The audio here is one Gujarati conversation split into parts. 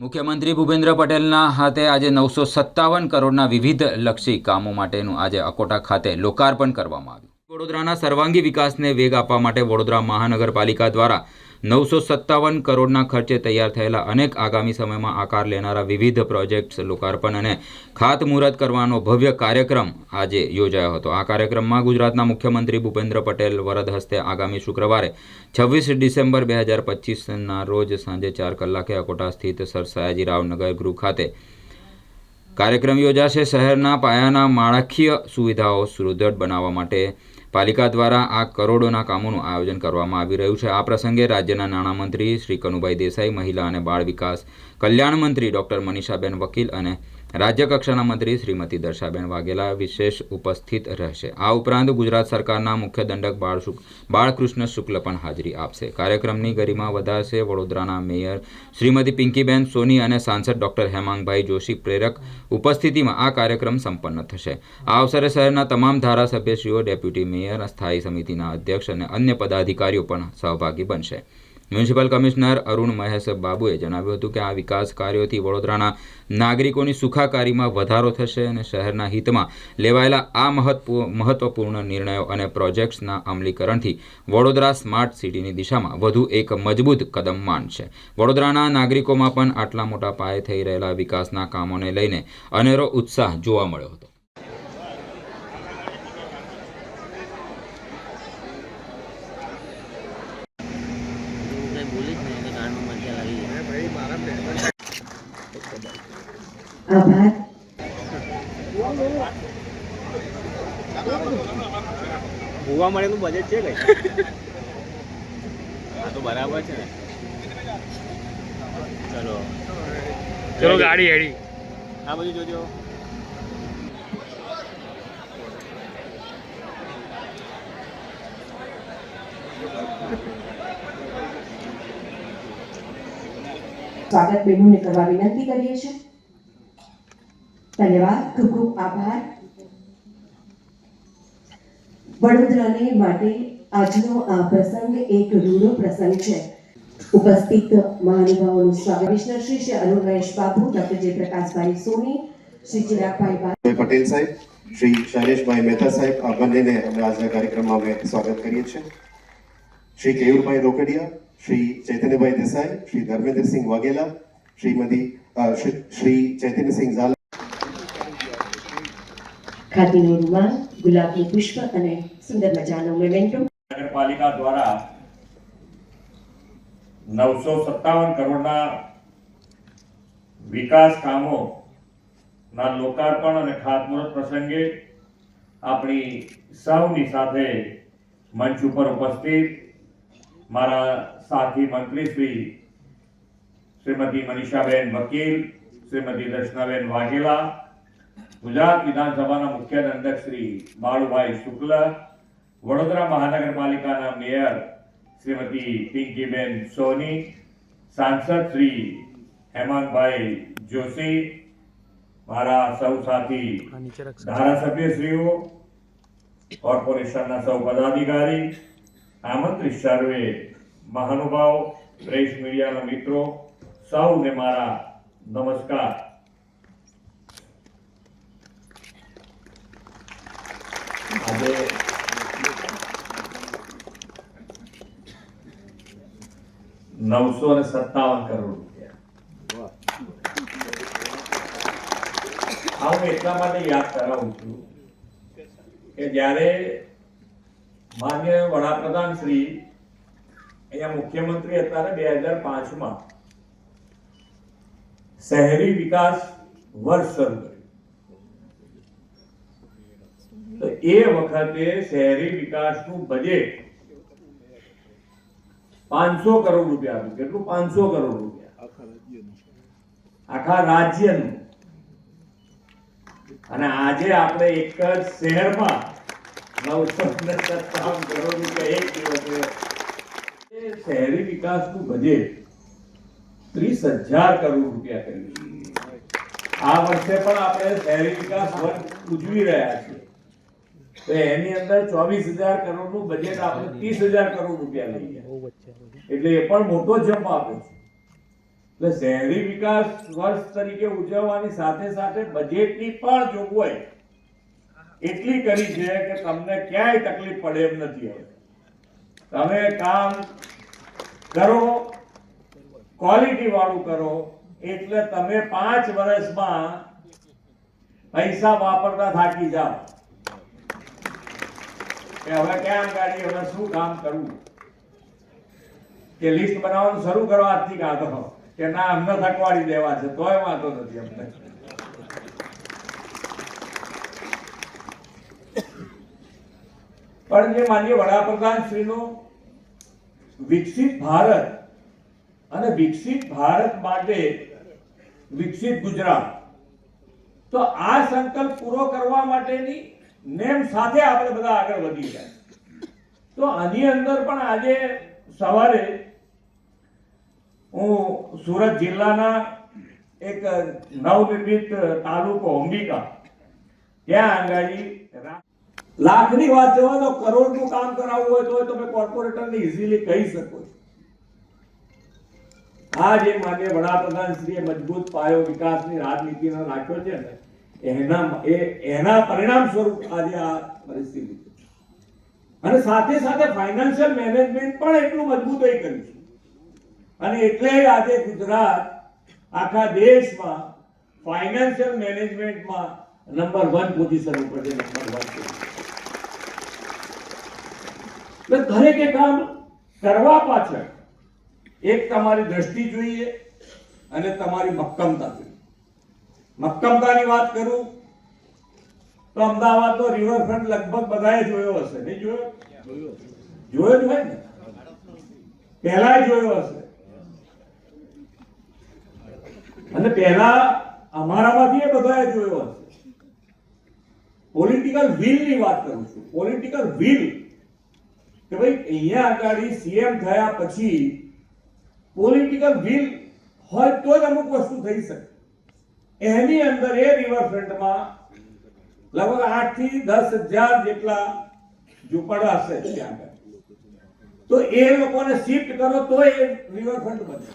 મુખ્યમંત્રી ભૂપેન્દ્ર પટેલના હાથે આજે નવસો સત્તાવન કરોડના વિવિધ લક્ષી કામો માટેનું આજે અકોટા ખાતે લોકાર્પણ કરવામાં આવ્યું. વડોદરાના સર્વાંગી વિકાસને વેગ આપવા માટે વડોદરા મહાનગરપાલિકા દ્વારા નવસો સત્તાવન કરોડના ખર્ચે તૈયાર થયેલા અનેક આગામી સમયમાં આકાર લેનારા વિવિધ પ્રોજેક્ટ્સ લોકાર્પણ અને ખાતમુહૂર્ત કરવાનો ભવ્ય કાર્યક્રમ આજે યોજાયો હતો. આ કાર્યક્રમમાં ગુજરાતના મુખ્યમંત્રી ભૂપેન્દ્ર પટેલ વરદ હસ્તે આગામી શુક્રવારે છવ્વીસ ડિસેમ્બર બે હજાર પચીસના રોજ સાંજે ચાર કલાકે અકોટા સ્થિત સર સયાજીરાવ નગર ગૃહ ખાતે કાર્યક્રમ યોજાશે. શહેરના પાયાના માળખાકીય સુવિધાઓ સુદૃઢ બનાવવા માટે પાલિકા દ્વારા આ કરોડોના કામોનું આયોજન કરવામાં આવી રહ્યું છે. આ પ્રસંગે રાજ્યના નાણામંત્રી શ્રી કનુભાઈ દેસાઈ, મહિલા અને બાળ વિકાસ કલ્યાણ મંત્રી ડૉક્ટર મનીષાબેન વકીલ અને રાજ્ય કક્ષાના મંત્રી શ્રીમતી દર્શાબેન વાઘેલા વિશેષ ઉપસ્થિત રહેશે. આ ઉપરાંત ગુજરાત સરકારના મુખ્ય દંડક બાળ બાળકૃષ્ણ શુક્લ પણ હાજરી આપશે. કાર્યક્રમની ગરિમા વધારશે વડોદરાના મેયર શ્રીમતી પિંકીબેન સોની અને સાંસદ ડૉક્ટર હેમાંગભાઈ જોશી. પ્રેરક ઉપસ્થિતિમાં આ કાર્યક્રમ સંપન્ન થશે. આ અવસરે શહેરના તમામ ધારાસભ્યશ્રીઓ, ડેપ્યુટી મેયર, સ્થાયી સમિતિના અધ્યક્ષ અને અન્ય પદાધિકારીઓ પણ સહભાગી બનશે. મ્યુનિસિપલ કમિશનર અરુણ મહેશ બાબુએ જણાવ્યું હતું કે આ વિકાસ કાર્યોથી વડોદરાના નાગરિકોની સુખાકારીમાં વધારો થશે અને શહેરના હિતમાં લેવાયેલા આ મહત્વ મહત્વપૂર્ણ નિર્ણયો અને પ્રોજેક્ટ્સના અમલીકરણથી વડોદરા સ્માર્ટ સિટીની દિશામાં વધુ એક મજબૂત કદમ માંડશે વડોદરાના નાગરિકોમાં પણ આટલા મોટા પાયે થઈ રહેલા વિકાસના કામોને લઈને અનેરો ઉત્સાહ જોવા મળ્યો હતો હું કંઈ બોલીશ નહીં એટલે કાનમાં મરચા લાગી જાય આભાર. ગોવા મળેલું બજેટ છે કઈ? હા તો બરાબર છે ને. ચલો. ચલો ગાડી હેડી આ બધું જોજો. સ્વાગત બહેનોને કરવા વિનંતી કરીએ છીએ. ધન્યવાદ. ખૂબ ખૂબ આભાર. વડોદરાને માટે આજનો આ પ્રસંગ એક રૂડો પ્રસંગ છે. ઉપસ્થિત મહાનુભાવોનું સ્વાગત. કમિશનર શ્રી શ્રી અરુણ બાબુ ડોક્ટર જયપ્રકાશભાઈ સોની, શ્રી ચિરાગભાઈ પટેલ સાહેબ, શ્રી શૈલેષભાઈ મહેતા સાહેબ, આ બંનેને અમે આજના કાર્યક્રમમાં અમે સ્વાગત કરીએ છીએ. શ્રી કેયુરભાઈ રોકડિયા, શ્રી ચૈતન્યભાઈ દેસાઈ, શ્રી ધર્મેન્દ્રસિંહ વાઘેલા, શ્રીમતી શ્રી- શ્રી ચૈતન્યસિંહ ઝાલા ખાદીનો રૂમાલ, ગુલાબનું પુષ્પ અને સુંદર મજાનો મેમેન્ટો નગરપાલિકા દ્વારા નવસો સત્તાવન કરોડના વિકાસ કામો ના લોકાર્પણ અને ખાતમુહૂર્ત પ્રસંગે આપણી સૌની સાથે મંચ ઉપર ઉપસ્થિત મારા સાથી મંત્રી શ્રી શ્રીમતી મનીષાબેન વકીલ, શ્રીમતી દર્શનાબેન વાઘેલા ગુજરાત વિધાનસભાના મુખ્ય દંડક શ્રી બાળુભાઈ શુક્લ, વડોદરા મહાનગરપાલિકાના મેયર શ્રીમતી પિંકીબેન સોની, સાંસદ શ્રી હેમંતભાઈ જોશી, મારા સૌ સાથી ધારાસભ્યશ્રીઓ, કોર્પોરેશનના સૌ પદાધિકારી, આમંત્રિત સર્વે, મહાનુભાવ, પ્રેસ મીડિયાના મિત્રો, સૌને મારા નમસ્કાર આજે નવસો ને સત્તાવન કરોડ રૂપિયા આ હું એટલા માટે યાદ કરાવું છું કે જ્યારે માન્ય વડાપ્રધાન શ્રી અહીંયા મુખ્યમંત્રી હતા ને બે હજાર પાંચમાં, શહેરી વિકાસ વર્ષ શરૂ કર્યું. તો એ વખતે શહેરી વિકાસનું બજેટ પાંચસો કરોડ રૂપિયા આપ્યું. કેટલું? પાંચસો કરોડ રૂપિયા. આખા રાજ્યનું. અને આજે આપણે એક જ શહેરમાં નવસો સત્તાવન કરોડ રૂપિયા એક દિવસે શહેરી વિકાસનું બજેટ ત્રીસ હજાર કરોડ રૂપિયા કર્યું આ વર્ષે પણ આપણે શહેરી વિકાસ વર્ષ ઉજવી રહ્યા છીએ. તો એની અંદર ચોવીસ હજાર કરોડનું બજેટ આપણે ત્રીસ હજાર કરોડ રૂપિયા લઈ ગયા. એટલે એ પણ મોટો જમ્પ આપ્યો છે. એટલે શહેરી વિકાસ વર્ષ તરીકે ઉજવવાની સાથે સાથે બજેટની પણ જોગવાઈ. એટલી કરી છે કે તમને ક્યાંય તકલીફ પડે એમ નથી હવે. તમે કામ કરો ક્વોલિટી વાળું કરો એટલે તમે પાંચ વર્ષમાં પૈસા વાપરતા થાકી જાઓ. કે હવે કેમ ગાડી હવે શું કામ કરવું? કે લિસ્ટ બનાવવાનું શરૂ કરો આજથી કાઢો કે ના, અમને થકવાડી દેવા છે, તોય વાંધો નથી અમને. પણ જે માનીય વડાપ્રધાન શ્રીનો વિકસિત ભારત અને વિકસિત ભારત માટે વિકસિત ગુજરાત, તો આ સંકલ્પ પૂરો કરવા માટેની નેમ સાથે આપણે બધા આગળ વધી ગયા. તો આની અંદર પણ આજે સવારે હું સુરત જિલ્લાના એક નવનિર્મિત તાલુકો અંબિકા, ત્યાં આંગાડી રા- લાખની વાત જવા કરોડ કરોડનું કામ કરાવવું હોય તો તમે કોર્પોરેટરને ઇઝીલી કહી શકો આ જે માન્ય વડાપ્રધાન શ્રીએ મજબૂત પાયો વિકાસની રાજનીતિનો રાખ્યો છે ને એના એ, એના પરિણામ સ્વરૂપ આજે આ પરિસ્થિતિ. અને સાથે સાથે ફાઇનાન્શિયલ મેનેજમેન્ટ પણ એટલું મજબૂતાઈ કર્યું છે. અને એટલે આજે ગુજરાત આખા દેશમાં ફાઇનાન્શિયલ મેનેજમેન્ટમાં નંબર વન પોઝિશન ઉપર છે નંબર વન એટલે દરેકે કામ કરવા પાછળ એક તમારી દ્રષ્ટિ જોઈએ અને તમારી મક્કમતા જોઈએ. મક્કમતાની વાત કરું, તો અમદાવાદનો રિવરફ્રન્ટ લગભગ બધાએ જોયો હશે. નહીં જોયો? જોયો જ હોય ને? પહેલા જોયો હશે. અને પહેલા અમારામાંથી એ બધાએ જોયો હશે. પોલિટિકલ વિલની વાત કરું છું. પોલિટિકલ વિલ કે ભાઈ, અહીંયા આગળ સીએમ થયા પછી પોલિટિકલ વિલ હોય તો જ અમુક વસ્તુ થઈ શકે. એની અંદર એ રિવરફ્રન્ટમાં લગભગ આઠથી દસ હજાર જેટલા ઝૂંપડા હશે ત્યાં તો એ લોકોને શિફ્ટ કરો તો એ રિવરફ્રન્ટ બને.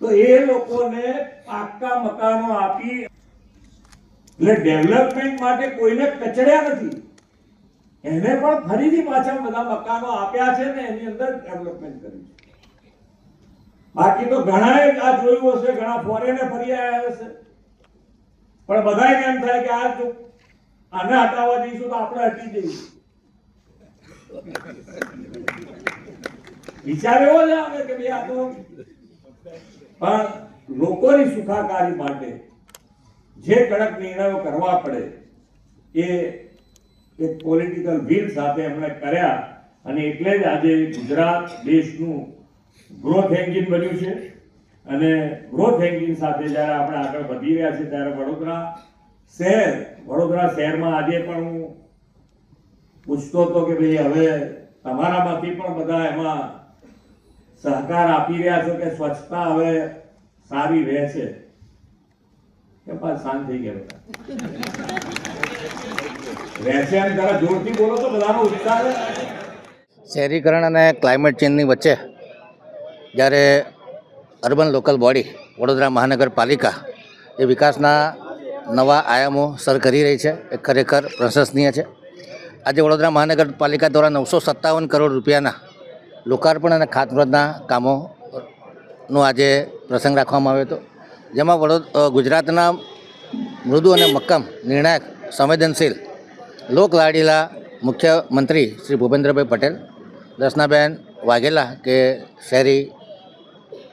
તો એ લોકોને પાક્કા મકાનો આપી એટલે ડેવલપમેન્ટ માટે કોઈને કચડ્યા નથી. એને પણ ફરીથી પાછા બધા મકાનો આપ્યા છે ને એની અંદર ડેવલપમેન્ટ કર્યું છે. બાકી તો ઘણાએ આ જોયું હશે, ઘણા ફોરેને ફરી આવ્યા હશે. પણ બધાને એમ થાય કે આ આને હટાવવા દઈશું તો આપણે હટી જઈશું. વિચાર એવો જ આવે કે ભાઈ આ તો પણ લોકોની સુખાકારી માટે જે કડક નિર્ણયો કરવા પડે એ એક પોલિટિકલ વિલ સાથે એમણે કર્યા અને એટલે જ આજે ગુજરાત દેશનું ગ્રોથ એન્જિન બન્યું છે. અને ગ્રોથ એન્જિન સાથે જ્યારે આપણે આગળ વધી રહ્યા છીએ ત્યારે વડોદરા શહેર, વડોદરા શહેરમાં આજે પણ હું પૂછતો હતો કે ભાઈ, હવે તમારામાંથી પણ બધા એમાં સહકાર આપી રહ્યા છો કે સ્વચ્છતા હવે સારી રહેશે કે પાછ શાંત થઈ ગયા બધા? રહેશે એમ જરા જોરથી બોલો તો બધાનો ઉત્સાહ શહેરીકરણ અને ક્લાઇમેટ ચેન્જની વચ્ચે જ્યારે અર્બન લોકલ બોડી વડોદરા મહાનગરપાલિકા, એ વિકાસના નવા આયામો સર કરી રહી છે. એ ખરેખર પ્રશંસનીય છે. આજે વડોદરા મહાનગરપાલિકા દ્વારા નવસો સત્તાવન કરોડ રૂપિયાના લોકાર્પણ અને ખાતમુહૂર્તના કામોનો આજે પ્રસંગ રાખવામાં આવ્યો હતો. જેમાં વડોદ ગુજરાતના મૃદુ અને મક્કમ નિર્ણાયક, સંવેદનશીલ, લોકલાડીલા મુખ્યમંત્રી શ્રી ભૂપેન્દ્રભાઈ પટેલ, દર્શનાબેન વાઘેલા કે શહેરી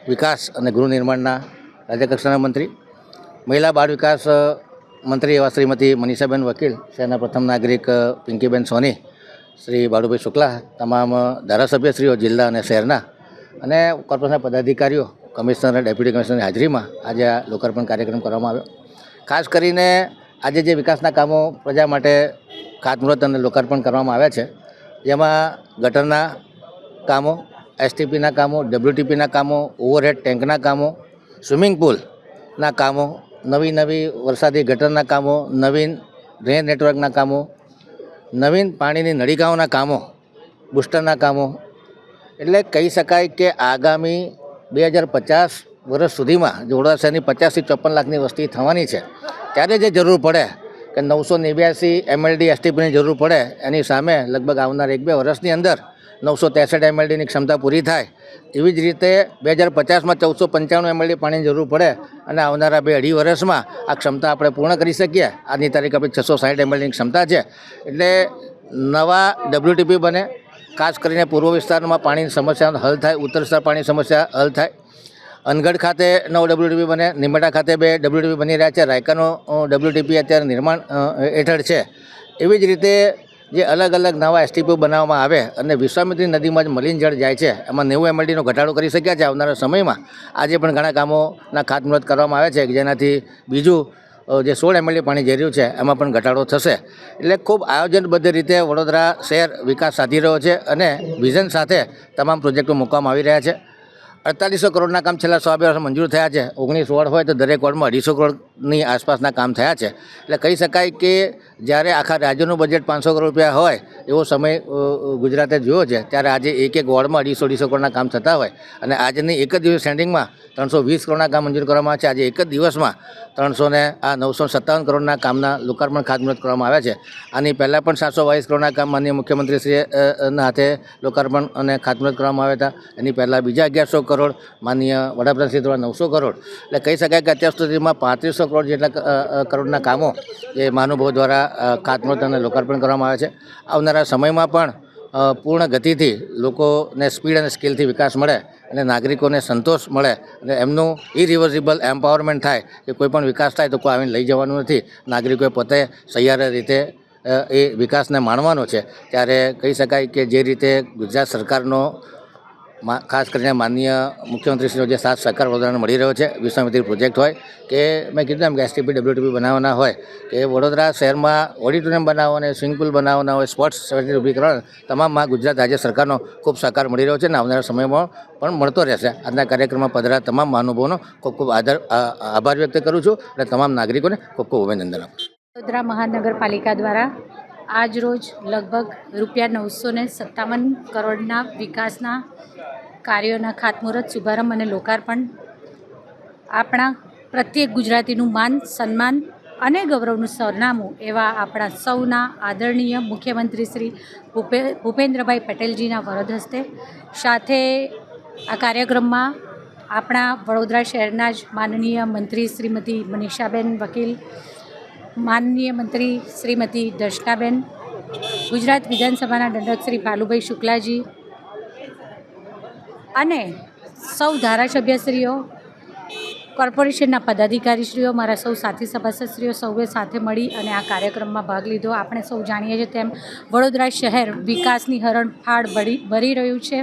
વિકાસ અને ગૃહ નિર્માણના રાજ્યકક્ષાના મંત્રી, મહિલા બાળ વિકાસ મંત્રી એવા શ્રીમતી મનીષાબેન વકીલ, શહેરના પ્રથમ નાગરિક પિંકીબેન સોની, શ્રી બાળુભાઈ શુક્લા, તમામ ધારાસભ્યશ્રીઓ જિલ્લા અને શહેરના અને કોર્પોરેશનના પદાધિકારીઓ, કમિશનર અને ડેપ્યુટી કમિશનરની હાજરીમાં આજે આ લોકાર્પણ કાર્યક્રમ કરવામાં આવ્યો. ખાસ કરીને આજે જે વિકાસના કામો પ્રજા માટે ખાતમુહૂર્ત અને લોકાર્પણ કરવામાં આવ્યા છે, જેમાં ગટરના કામો એસટીપીના કામો ડબ્લ્યુટીપીના કામો ઓવરહેડ ટેન્કના કામો સ્વિમિંગ પુલના કામો, નવી નવી વરસાદી ગટરના કામો, નવીન ડ્રેન નેટવર્કના કામો, નવીન પાણીની નળિકાઓના કામો, બુસ્ટરના કામો. એટલે કહી શકાય કે આગામી બે હજાર પચાસ વર્ષ સુધીમાં જે શહેરની પચાસથી ચોપન લાખની વસ્તી થવાની છે, ત્યારે જે જરૂર પડે કે નવસો નેવ્યાસી એમએલડી એસટીપીની જરૂર પડે, એની સામે લગભગ આવનાર એક બે વર્ષની અંદર નવસો ત્રેસઠ એમએલડીની ક્ષમતા પૂરી થાય, એવી જ રીતે બે હજાર પચાસમાં ચૌદસો પંચાણું એમએલડી પાણીની જરૂર પડે અને આવનારા બે અઢી વર્ષમાં આ ક્ષમતા આપણે પૂર્ણ કરી શકીએ. આજની તારીખ આપણી છસો સાઠ એમએલડીની ક્ષમતા છે. એટલે નવા ડબ્લ્યુટીપી બને, ખાસ કરીને પૂર્વ વિસ્તારમાં પાણીની સમસ્યા હલ થાય, ઉત્તર વિસ્તાર પાણીની સમસ્યા હલ થાય. અનગઢ ખાતે નવ ડબલ્યુટીપી બને નિમડા ખાતે બે ડબલ્યુટીપી બની રહ્યા છે. રાયકાનું ડબલ્યુટીપી અત્યારે નિર્માણ હેઠળ છે. એવી જ રીતે જે અલગ અલગ નવા એસટીપી બનાવવામાં આવે અને વિશ્વામિત્રી નદીમાં જે મલિન જળ જાય છે, એમાં નેવું એમએલડીનો ઘટાડો કરી શક્યા છે આવનારા સમયમાં. આજે પણ ઘણા કામોના ખાતમુહૂર્ત કરવામાં આવે છે જેનાથી બીજું જે સોળ એમએલડી પાણી જઈ રહ્યું છે, એમાં પણ ઘટાડો થશે. એટલે ખૂબ આયોજનબદ્ધ રીતે વડોદરા શહેર વિકાસ સાધી રહ્યો છે અને વિઝન સાથે તમામ પ્રોજેક્ટો મૂકવામાં આવી રહ્યા છે. અડતાલીસો કરોડના કામ છેલ્લા સો બે વર્ષ મંજૂર થયા છે. ઓગણીસ વોર્ડ હોય તો દરેક વોર્ડમાં અઢીસો કરોડની આસપાસના કામ થયા છે. એટલે કહી શકાય કે જ્યારે આખા રાજ્યનું બજેટ પાંચસો કરોડ રૂપિયા હોય, એવો સમય ગુજરાતે જોયો છે, ત્યારે આજે એક એક વોર્ડમાં અઢીસો અઢીસો કરોડના કામ થતા હોય. અને આજની એક જ દિવસ સ્ટેન્ડિંગમાં ત્રણસો વીસ કરોડના કામ મંજૂર કરવામાં આવે છે. આજે એક જ દિવસમાં ત્રણસો ને, આ નવસો સત્તાવન કરોડના કામના લોકાર્પણ ખાતમુહૂર્ત કરવામાં આવ્યા છે. આની પહેલાં પણ સાતસો બાવીસ કરોડના કામ માનનીય મુખ્યમંત્રીશ્રીના હાથે લોકાર્પણ અને ખાતમુહૂર્ત કરવામાં આવ્યા હતા. એની પહેલાં બીજા અગિયારસો કરોડ માનનીય વડાપ્રધાનશ્રી દ્વારા નવસો કરોડ. એટલે કહી શકાય કે અત્યાર સુધીમાં પાંત્રીસો કરોડ જેટલા કરોડના કામો એ મહાનુભાવો દ્વારા ખાતમુહૂર્ત અને લોકાર્પણ કરવામાં આવે છે. આવનારા સમયમાં પણ પૂર્ણ ગતિથી લોકોને સ્પીડ અને સ્કિલથી વિકાસ મળે અને નાગરિકોને સંતોષ મળે અને એમનું ઇરિવર્સિબલ એમ્પાવરમેન્ટ થાય, કે કોઈ પણ વિકાસ થાય તો કોઈ આવીને લઈ જવાનું નથી. નાગરિકોએ પોતે સહિયાર રીતે એ વિકાસને માણવાનો છે. ત્યારે કહી શકાય કે જે રીતે ગુજરાત સરકારનો ખાસ કરીને માનનીય મુખ્યમંત્રીશ્રીનો જે સાથ સહકાર વડોદરાને મળી રહ્યો છે, વિશ્વામિત્રી પ્રોજેક્ટ હોય કે મેં કીધું એમ કે એસટીપી ડબ્લ્યુટીપી બનાવવાના હોય, કે વડોદરા શહેરમાં ઓડિટોરિયમ બનાવવાના સ્વિમિંગ પુલ બનાવવાના હોય સ્પોર્ટ્સ ફેસિલિટી ઊભી કરવાના તમામમાં ગુજરાત રાજ્ય સરકારનો ખૂબ સહકાર મળી રહ્યો છે અને આવનારા સમયમાં પણ મળતો રહેશે આજના કાર્યક્રમમાં પધરા તમામ મહાનુભાવોનો ખૂબ ખૂબ આદર આભાર વ્યક્ત કરું છું અને તમામ નાગરિકોને ખૂબ ખૂબ અભિનંદન આપું છું. વડોદરા મહાનગરપાલિકા દ્વારા આજ રોજ લગભગ રૂપિયા નવસો સત્તાવન કરોડના વિકાસના કાર્યોના ખાતમુહૂર્ત, શુભારંભ અને લોકાર્પણ. આપણા પ્રત્યેક ગુજરાતીનું માન, સન્માન અને ગૌરવનું સરનામું એવા આપણા સૌના આદરણીય મુખ્યમંત્રી શ્રી ભૂપે, ભૂપેન્દ્રભાઈ પટેલજીના વરદ હસ્તે. સાથે આ કાર્યક્રમમાં આપણા વડોદરા શહેરના જ માનનીય મંત્રી શ્રીમતી મનીષાબેન વકીલ, માનનીય મંત્રી શ્રીમતી દર્શનાબેન, ગુજરાત વિધાનસભાના દંડક શ્રી ભાલુભાઈ શુક્લાજી અને સૌ ધારાસભ્યશ્રીઓ, કોર્પોરેશનના પદાધિકારીશ્રીઓ, મારા સૌ સાથી સભાસદશ્રીઓ સૌએ સાથે મળી અને આ કાર્યક્રમમાં ભાગ લીધો. આપણે સૌ જાણીએ છીએ તેમ વડોદરા શહેર વિકાસની હરણફાળ ભરી ભરી રહ્યું છે.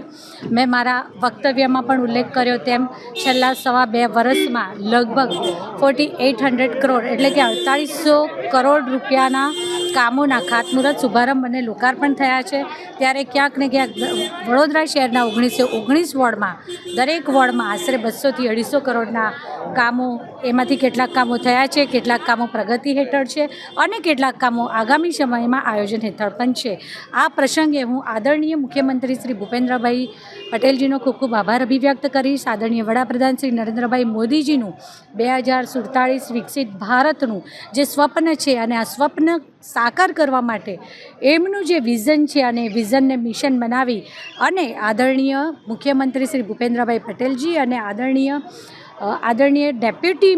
મેં મારા વક્તવ્યમાં પણ ઉલ્લેખ કર્યો તેમ છેલ્લા સવા બે વર્ષમાં લગભગ ફોર્ટી એઇટ હંડ્રેડ કરોડ એટલે કે અડતાળીસો કરોડ રૂપિયાના કામોના ખાતમુહૂર્ત, શુભારંભ અને લોકાર્પણ થયા છે. ત્યારે ક્યાંક ને ક્યાંક વડોદરા શહેરના ઓગણીસો ઓગણીસ વોર્ડમાં, દરેક વોર્ડમાં આશરે બસોથી અઢીસો કરોડના કામો, એમાંથી કેટલાક કામો થયા છે, કેટલાક કામો પ્રગતિ હેઠળ છે અને કેટલાક કામો આગામી સમયમાં આયોજન હેઠળ પણ છે. આ પ્રસંગે હું આદરણીય મુખ્યમંત્રી શ્રી ભૂપેન્દ્રભાઈ પટેલજીનો ખૂબ ખૂબ આભાર અભિવ્યક્ત કરીશ. આદરણીય વડાપ્રધાન શ્રી નરેન્દ્રભાઈ મોદીજીનું બે હજાર સુડતાળીસ વિકસિત ભારતનું જે સ્વપ્ન છે અને આ સ્વપ્ન સાકાર કરવા માટે એમનું જે વિઝન છે અને એ વિઝનને મિશન બનાવી અને આદરણીય મુખ્યમંત્રી શ્રી ભૂપેન્દ્રભાઈ પટેલજી અને આદરણીય આદરણીય ડેપ્યુટી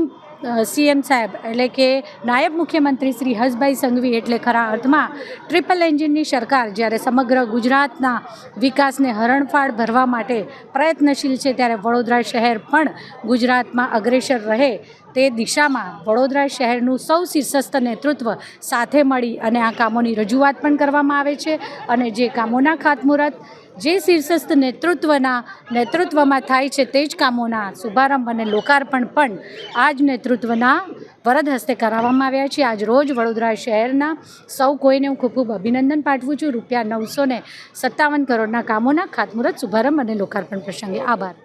સીએમ સાહેબ એટલે કે નાયબ મુખ્યમંત્રી શ્રી હસભાઈ સંઘવી એટલે ખરા અર્થમાં ટ્રિપલ એન્જિનની સરકાર જ્યારે સમગ્ર ગુજરાતના વિકાસને હરણફાળ ભરવા માટે પ્રયત્નશીલ છે ત્યારે વડોદરા શહેર પણ ગુજરાતમાં અગ્રેસર રહે તે દિશામાં વડોદરા શહેરનું સૌ શીર્ષસ્થ નેતૃત્વ સાથે મળી અને આ કામોની રજૂઆત પણ કરવામાં આવે છે અને જે કામોના ખાતમુહૂર્ત જે શીર્ષસ્થ નેતૃત્વના નેતૃત્વમાં થાય છે તે જ કામોના શુભારંભ અને લોકાર્પણ પણ આ જ નેતૃત્વના વરદ હસ્તે કરાવવામાં આવ્યા છે. આજ રોજ વડોદરા શહેરના સૌ કોઈને હું ખૂબ ખૂબ અભિનંદન પાઠવું છું. રૂપિયા નવસો સત્તાવન કરોડના કામોના ખાતમુહૂર્ત, શુભારંભ અને લોકાર્પણ પ્રસંગે આભાર.